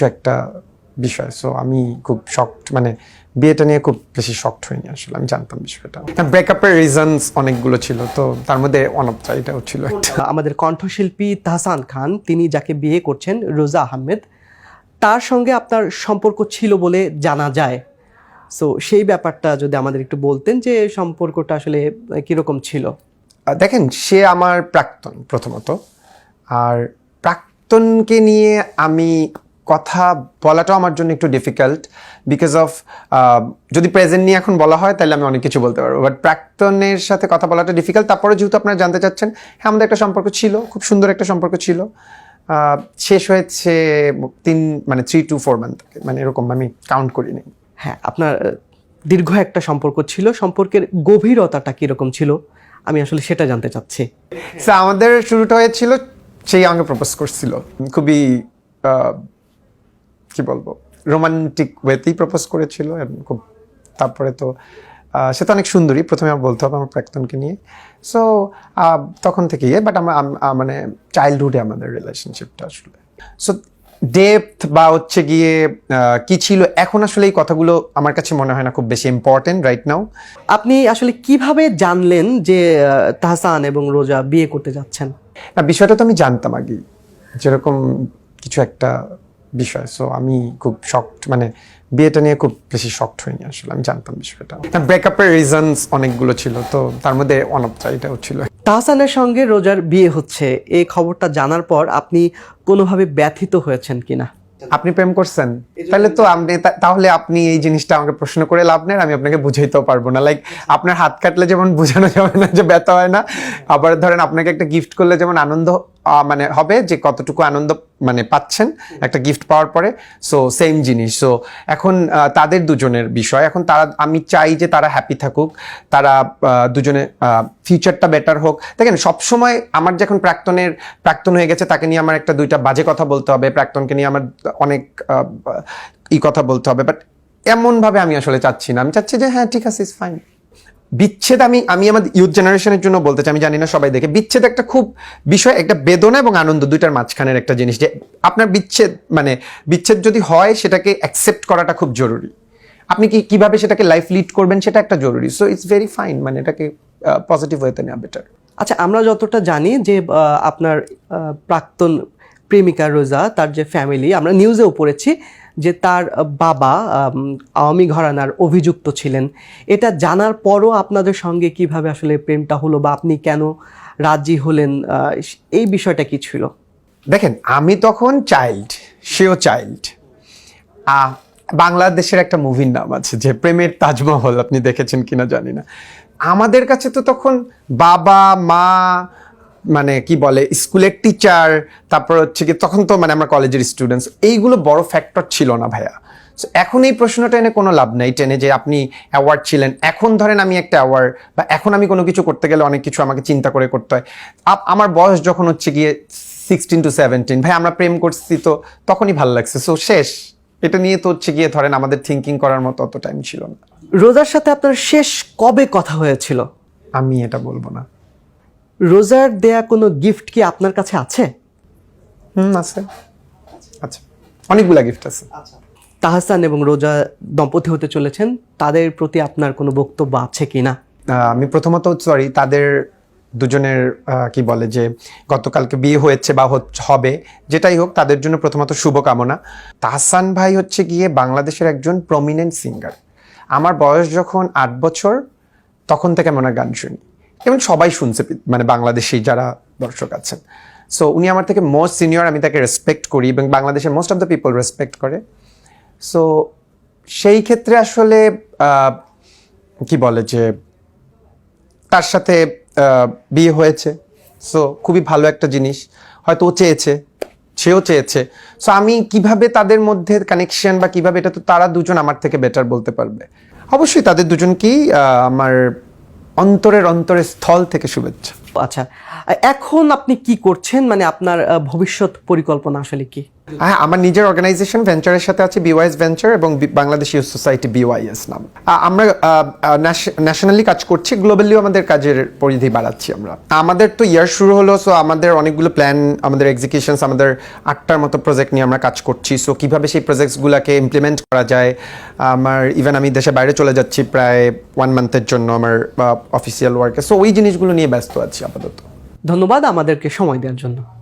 কিছু একটা বিষয়। সো আমি খুব শক্ট মানে বিয়েটা নিয়ে খুব বেশি শক্ট হইনি আসলে আমি জানতাম বিষয়টা। ব্রেকআপের রিজনস অনেকগুলো ছিল তো তার মধ্যে ওয়ান অফ এটাও ছিল একটা। আমাদের কণ্ঠশিল্পী তাহসান খান তিনি যাকে বিয়ে করছেন রোজা আহমেদ তার সঙ্গে আপনার সম্পর্ক ছিল বলে জানা যায়। সো সেই ব্যাপারটা যদি আমাদের একটু বলতেন যে সম্পর্কটা আসলে কীরকম ছিল। দেখেন সে আমার প্রাক্তন প্রথমত। আর প্রাক্তনকে নিয়ে আমি কথা বলাটাও আমার জন্য একটু ডিফিকাল্ট বিকজ অফ যদি প্রেজেন্ট নিয়ে এখন বলা হয় তাহলে আমি অনেক কিছু বলতে পারব। বাট প্রাক্তনের সাথে কথা বলাটা ডিফিকাল্ট তারপরে যেহেতু আপনারা জানতে চাচ্ছেন হ্যাঁ আমাদের একটা সম্পর্ক ছিল খুব সুন্দর একটা সম্পর্ক ছিল। শেষ হয়েছে তিন মানে থ্রি টু ফোর মান্থ মানে এরকম আমি কাউন্ট করিনি হ্যাঁ আপনার দীর্ঘ একটা সম্পর্ক ছিল। সম্পর্কের গভীরতাটা কীরকম ছিল? আমি আসলে সেটা জানতে চাচ্ছি। আমাদের শুরুটা হয়েছিল সেই আমাকে প্রপোজ করছিল। খুবই কি বলব রোমান্টিক ওয়েতেই প্রপোজ করেছিল এবং খুব তারপরে তো সে তো অনেক সুন্দরী। প্রথমে আমার বলতে হবে আমার প্রাক্তনকে নিয়ে। সো তখন থেকেই বাট আমরা মানে চাইল্ডহুডে আমাদের রিলেশনশিপটা আসলে। সো ডেপথ বা হচ্ছে গিয়ে কি ছিল? এখন আসলে এই কথাগুলো আমার কাছে মনে হয় না খুব বেশি ইম্পর্টেন্ট রাইট নাও আপনি আসলে কীভাবে জানলেন যে তাহসান এবং রোজা বিয়ে করতে যাচ্ছেন? না বিষয়টা তো আমি জানতাম আগেই। যেরকম কিছু একটা বিষয়। সো আমি খুব শক্ট মানে বিয়েটা নিয়ে খুব বেশি শক্ট হইনি আসলে, আমি জানতাম বিষয়টা। ব্রেকআপের রিজনস অনেকগুলো ছিল, তো তার মধ্যে ওয়ান অফ এটাও ছিল। তাহসানের সঙ্গে রোজার বিয়ে হচ্ছে এই খবরটা জানার পর আপনি কোনোভাবে ব্যথিত হয়েছেন কিনা? আপনি প্রেম করছেন? তাহলে তো আপনি তাহলে আপনি এই জিনিসটা আমাকে প্রশ্ন করে লাভ নেই আমি আপনাকে বুঝাইতেও পারব না। লাইক আপনার হাত কাটলে যেমন বোঝানো যাবে না যে ব্যথা হয় না আবার ধরেন আপনাকে একটা গিফট করলে যেমন আনন্দ মানে হবে যে কতটুকু আনন্দ মানে পাচ্ছেন একটা গিফট পাওয়ার পরে। সো সেম জিনিস। সো এখন তাদের দুজনের বিষয়। এখন তারা আমি চাই যে তারা হ্যাপি থাকুক তারা দুজনে ফিউচারটা বেটার হোক। দেখেন সবসময় আমার যখন প্রাক্তনের প্রাক্তন হয়ে গেছে তাকে নিয়ে আমার একটা দুইটা বাজে কথা বলতে হবে। প্রাক্তনকে নিয়ে আমার অনেক ই কথা বলতে হবে বাট এমনভাবে আমি আসলে চাচ্ছি না। আমি চাচ্ছি যে হ্যাঁ ঠিক আছে ইস ফাইন বিচ্ছেদ আমি আমি আমাদের ইউথ জেনারেশনের জন্য বলতে চাই, আমি জানি না সবাই দেখে। বিচ্ছেদ একটা খুব বিষয়, একটা বেদনা এবং আনন্দ, দুইটার মাঝখানের একটা জিনিস যে আপনার বিচ্ছেদ মানে বিচ্ছেদ যদি হয়, সেটাকে অ্যাকসেপ্ট করাটা খুব জরুরি। আপনি কি, কীভাবে সেটাকে লাইফ লিড করবেন, সেটা একটা জরুরি। সো ইটস ভেরি ফাইন মানে এটাকে পজিটিভ ওয়েতে নেওয়া বেটার আচ্ছা আমরা যতটা জানি যে আপনার প্রাক্তন প্রেমিকা রোজা, তার যে ফ্যামিলি আমরা নিউজেও পড়েছি যে তার বাবা আওয়ামী ঘরানার অভিযুক্ত ছিলেন। এটা জানার পরও আপনাদের সঙ্গে কীভাবে আসলে প্রেমটা হলো বা আপনি কেন রাজি হলেন এই বিষয়টা কি ছিল? দেখেন, আমি তখন চাইল্ড সেও চাইল্ড বাংলাদেশের একটা মুভির নাম আছে যে প্রেমের তাজমহল, আপনি দেখেছেন কিনা জানি না। আমাদের কাছে তো তখন বাবা, মা মানে কি বলে স্কুলের টিচার তারপর হচ্ছে কি তখন তো মানে আমরা কলেজের স্টুডেন্টস এইগুলো বড় ফ্যাক্টর ছিল না ভাইয়া। So, এখন এই প্রশ্নটা এনে কোনো লাভ নাই টেনে যে আপনি অ্যাওয়ার্ড ছিলেন। এখন ধরেন আমি একটা অ্যাওয়ার্ড বা এখন আমি কোনো কিছু করতে গেলে অনেক কিছু আমাকে চিন্তা করে করতে হয়। আপ- আমার বয়স যখন হচ্ছে গিয়ে সিক্সটিন টু সেভেন্টিন ভাই আমরা প্রেম করছি তো তখনই ভালো লাগছে। সো শেষ। এটা নিয়ে তো হচ্ছে গিয়ে ধরেন আমাদের থিঙ্কিং করার মতো অত টাইম ছিল না। রোজার সাথে আপনার শেষ কবে কথা হয়েছিল? আমি এটা বলব না। রোজার দেয়া কোনো গিফট কি আপনার কাছে আছে? হুম আছে। আচ্ছা অনেকগুলা গিফট আছে। তাহসান এবং রোজা দম্পতি হতে চলেছেন তাদের প্রতি আপনার কোনো বক্তব্য আছে কিনা আহ, আমি প্রথমত সরি তাদের দুজনের কি বলে যে গতকালকে বিয়ে হয়েছে বা হবে যেটাই হোক তাদের জন্য প্রথমত শুভকামনা। তাহসান ভাই হচ্ছে গিয়ে বাংলাদেশের একজন প্রমিনেন্ট সিঙ্গার আমার বয়স যখন আট বছর তখন থেকে আমি ওনার গান শুনি। এবং সবাই শুনছে মানে বাংলাদেশি যারা দর্শক আছেন। সো উনি আমার থেকে মোস্ট সিনিয়র আমি তাকে রেসপেক্ট করি এবং বাংলাদেশের most of the people respect করে। সো সেই ক্ষেত্রে আসলে কি বলে যে, তার সাথে বিয়ে হয়েছে। সো খুবই ভালো একটা জিনিস। হয়তো ও চেয়েছে, সেও চেয়েছে। সো আমি কীভাবে তাদের মধ্যে কানেকশন বা কীভাবে এটা তো তারা দুজন আমার থেকে বেটার বলতে পারবে। অবশ্যই তাদের দুজনকেই আমার অন্তরের অন্তরের স্থল থেকে শুভেচ্ছা। আচ্ছা এখন আপনি কি করছেন? মানে আপনার ভবিষ্যৎ পরিকল্পনা আসলে কি? হ্যাঁ আমার নিজের অর্গানাইজেশন ভেঞ্চারের সাথে আছে বিওয়াইএস ভেঞ্চার এবং বাংলাদেশ ইউথ সোসাইটি বিওয়াইএস নাম। আমরা ন্যাশনালি কাজ করছি গ্লোবালিও আমাদের কাজের পরিধি বাড়াচ্ছি আমরা। আমাদের তো ইয়ার শুরু হলো সো আমাদের অনেকগুলো প্ল্যান আমাদের এক্সিকিউশনস আমাদের আটটার মতো প্রজেক্ট নিয়ে আমরা কাজ করছি। সো কীভাবে সেই প্রজেক্টসগুলোকে ইমপ্লিমেন্ট করা যায়? আমার ইভেন আমি দেশে বাইরে চলে যাচ্ছি প্রায় ওয়ান মান্থের জন্য আমার অফিসিয়াল ওয়ার্কে সো ওই জিনিসগুলো নিয়ে ব্যস্ত আছি। আপাতত। ধন্যবাদ আমাদেরকে সময় দেওয়ার জন্য।